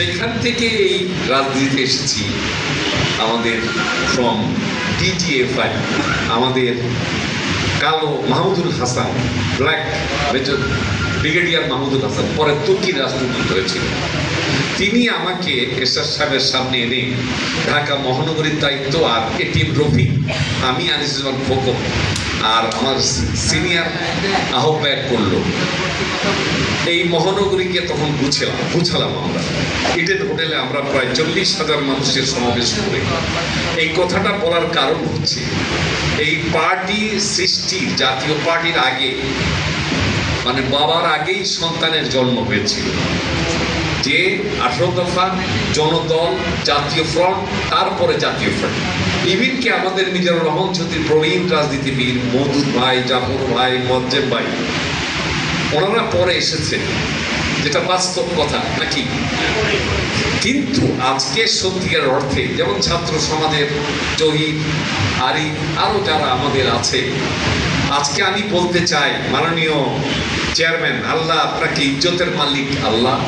সেইখান থেকে এই রাজনীতিতে এসেছি। আমাদের ফ্রম ডিজিএফআই আমাদের কালো Mahmudul Hasan black major brigadier Mahmudul Hasan, পরে তুর্কি রাজনীতি হয়েছিল। তিনি আমাকে এরশাদ সাহেবের সামনে এনে, ঢাকা মহানগরীর দায়িত্ব আর এটিএম রফিক, আমি আনিসুজ্জামান খোকন আর আমার সিনিয়র আহ্বায়ক করল। এই মহানগরীকে তখন গুছালাম বুঝালাম আমরা। ইডেন হোটেলে আমরা প্রায় চল্লিশ হাজার মানুষের সমাবেশ করে। এই কথাটা বলার কারণ হচ্ছে, এই পার্টি সৃষ্টি, জাতীয় পার্টির আগে মানে বাবার আগেই সন্তানের জন্ম হয়েছিল। যে আঠারো দফা জনদল, জাতীয় ফ্রন্ট, তারপরে জাতীয় ফ্রন্ট। ইভিনকে আমাদের মিজানুর রহমান চৌধুরী প্রবীণ রাজনীতিবিদ মধুর ভাই, জাফর ভাই, মজ্জেম ভাই, ওনারা পরে এসেছে, যেটা বাস্তব কথা, নাকি? কিন্তু আজকে সত্যিকার অর্থে যেমন ছাত্র সমাজের জহির আরি আরও যারা আমাদের আছে, আজকে আমি বলতে চাই, মাননীয় চেয়ারম্যান, আল্লাহ আপনাকে ইজ্জতের মালিক, আল্লাহ।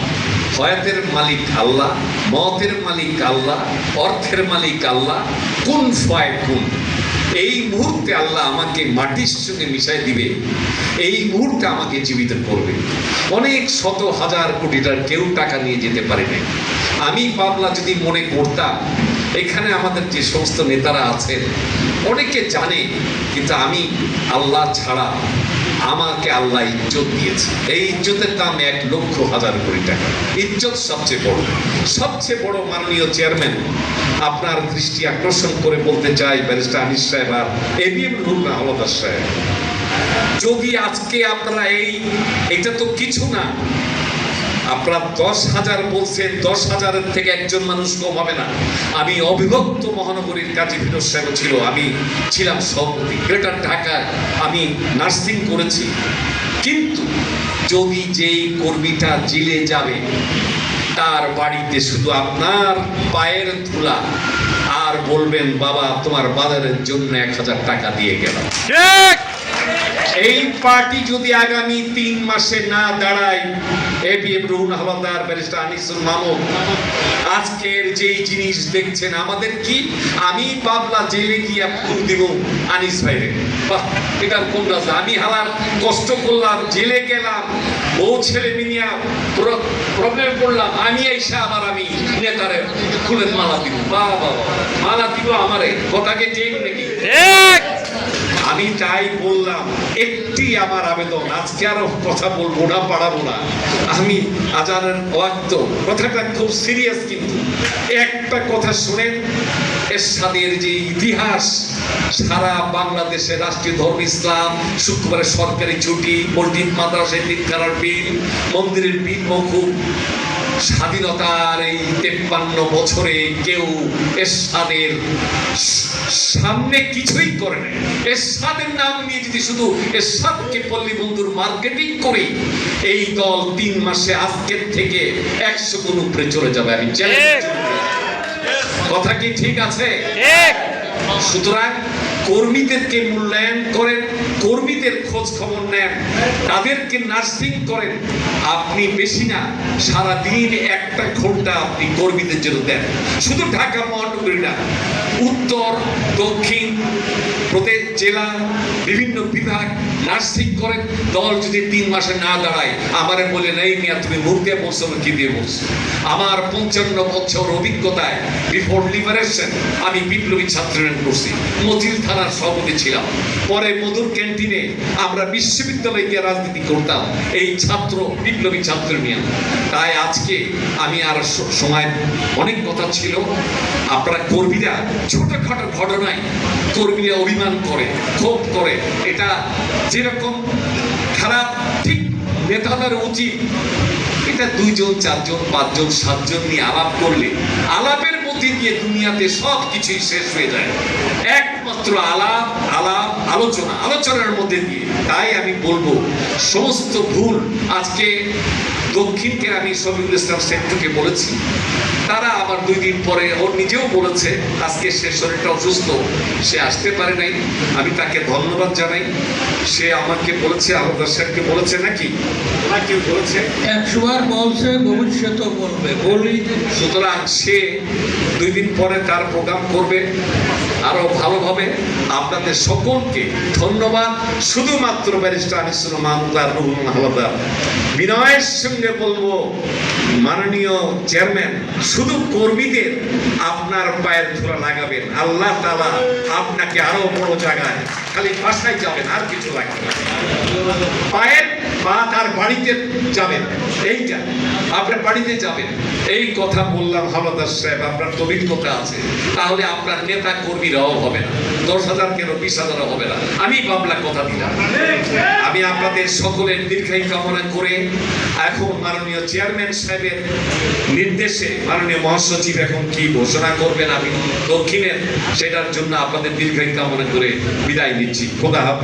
হয়াতের মালিক আল্লাহ, মতের মালিক আল্লাহ, অর্থের মালিক আল্লাহ, কোন ফয় কোন। এই মুহূর্তে আল্লাহ আমাকে মাটির সঙ্গে মিশাই দিবে। এই মুহূর্তে আমাকে জীবিত করবে। অনেক শত হাজার কোটি টাকার কেউ টাকা নিয়ে যেতে পারে নাই। আমি পাবলা যদি মনে করতাম, এখানে আমাদের যে সমস্ত নেতারা আছেন, অনেকে জানে, কিন্তু আমি আল্লাহ ছাড়া আমাকে আল্লাহ ইজ্জত দিয়েছে। এই ইজ্জতের দাম এক লক্ষ হাজার কোটি টাকা। ইজ্জত সবচেয়ে বড়। সবচেয়ে বড় মাননীয় চেয়ারম্যান আপনার দৃষ্টি আকর্ষণ করে বলতে চাই, ব্যারিস্টার আনিস সাহেব আর এবিএম রুল্লা হলদার সাহেব। যদি আজকে আপনারা এই এটা তো কিছু না আপনারা দশ হাজার বলছেন, দশ হাজারের থেকে একজন মানুষ কম হবে না। আমি অবিভক্ত মহানগরীর কাজী ফিরোজ সাহেব ছিল, আমি ছিলাম সভাপতি, গ্রেটার ঢাকায় আমি নার্সিং করেছি। কিন্তু যদি যেই কর্মীটা জেলে যাবে, তার বাড়িতে শুধু আপনার পায়ের ধুলা আর বলবেন, বাবা, তোমার বাজারের জন্য এক হাজার টাকা দিয়ে গেলাম। এই পার্টি যদি আগামী তিন মাসে না দাঁড়ায় এবিএম রুহুল হাওলাদার ব্যারিস্টার আনিসুল মামুন, আজকের যেই জিনিস দেখছেন, আমাদের কি? আমি পাবলা জেলে গিয়ে ফুল দিব আনিস ভাইরে। এটার কোন রাজা? আমি হালার কষ্ট করলাম, জেলে গেলাম ও ছেলে মিনিয়া প্রবলেম পড়লাম আমি এসে আবার আমি নেতারে ফুলের মালা দিব। বাহ বাবা মালা দিব আমারে। কথাকে ঠিক নাকি? আমি তাই বললাম, একটি আমার আবেদন, আজকে আরও কথা বলব না পারাবো না। আমি আজানের ওয়াক্ত, কথাটা খুব সিরিয়াস কিন্তু। একটা কথা শুনেন, এরশাদের যে ইতিহাস, সারা বাংলাদেশে রাষ্ট্রীয় ধর্ম ইসলাম শুক্রবারে সরকারি ছুটি, মসজিদ, মাদ্রাসায় দিন বিল মন্দিরের বিল মৌকুব স্বাধীনতার এই তেপ্পান্ন বছরে কেউ এরশাদের সামনে কিছুই করে নাই। এরশাদের নাম নিয়ে যদি শুধু এরশাদকে পল্লী বন্ধুর মার্কেটিং করি এই দল তিন মাসে আজকের থেকে একশো গুণ উপরে চলে যাবে আমি চ্যালেঞ্জ কথা কি ঠিক আছে? সুতরাং কর্মীদেরকে মূল্যায়ন করেন, কর্মীদের খোঁজ খবর নেন, তাদেরকে নার্সিং করেন। আপনি বেশি না সারা দিন একটা ঘণ্টা আপনি কর্মীদের জন্য দেন। শুধু ঢাকা মহানগরী না, উত্তর, দক্ষিণ প্রত্যেক জেলা, বিভিন্ন বিভাগ নার্সিং করেন। দল যদি তিন মাসে না দাঁড়ায়, আমারে বলে নেই মিয়া, তুমি মুর্গে বলছো কি দিয়ে বলছো? আমার পঞ্চান্ন বছর অভিজ্ঞতায় বিফোর লিবারেশন আমি বিপ্লবী ছাত্র করছি। মতিল থানার সভাপতি ছিলাম। পরে মধুর ক্যান্টিনে আমরা বিশ্ববিদ্যালয়ে গিয়ে রাজনীতি করতাম। এই ছাত্র, বিপ্লবী ছাত্র নিয়ে। তাই আজকে আমি আর সময় অনেক কথা ছিল। আপনারা কর্মীরা ছোটখাটো ঘটনায় কর্মীরা অভিমান করে, ক্ষোভ করে। এটা যেরকম খারাপ, ঠিক নেতাদের উচিত। এটা দুইজন, চারজন, পাঁচজন, সাতজন নিয়ে আলাপ করলে, আলাপের দিয়ে দুনিয়াতে সব কিছুই শেষ হয়ে যায়। একমাত্র আলাপ আলাপ আলোচনা আলোচনার মধ্যে দিয়ে। তাই আমি বলব সমস্ত ভুল আজকে দক্ষিণকে আমি শফিকুল ইসলাম সেন্টুকে বলেছি। তারা আবার দুই দিন পরে ওর নিজেও বলেছে আজকে সে শরীরটা অসুস্থ সে আসতে পারে নাই। আমি তাকে ধন্যবাদ জানাই। সে আমাকে বলেছে আলাদা সাহেবকে বলেছে নাকি? কেউ বলেছে। একশোবার বলছে ভবিষ্যতেও বলবে। বলি সুতরাং সে দুই দিন পরে তার প্রোগ্রাম করবে আরও ভালোভাবে। আপনাদের সকলকে ধন্যবাদ। শুধুমাত্র ব্যারিস্টার আনিসুল মাহমুদার রুহুল হালাদার বিনয়ের সঙ্গে বলব মাননীয় চেয়ারম্যান, শুধু কর্মীদের আপনার পায়ের ধুলা লাগাবেন। আল্লাহ তালা আপনাকে আরও বড় জায়গায় খালি বাসায় যাবেন, আর কিছু লাগবে পায়ের পা তার বাড়িতে যাবেন, এইটা। আপনার বাড়িতে যাবেন। এই কথা বললাম হাওলাদার সাহেব, আপনার তো অভিজ্ঞতা আছে। তাহলে আপনার নেতা কর্মীরাও হবে না। দশ হাজার কেন, বিশ হাজারও হবে না? আমি বাবলা কথা দিলাম। আমি আপনাদের সকলের দীর্ঘায়ু কামনা করে এখন মাননীয় চেয়ারম্যান সাহেবের নির্দেশে মাননীয় মহাসচিব এখন কি ঘোষণা করবেন আমি দক্ষিণের সেটার জন্য আপনাদের দীর্ঘায়ু মনে করে বিদায় নিচ্ছি। খোদা হাফেজ।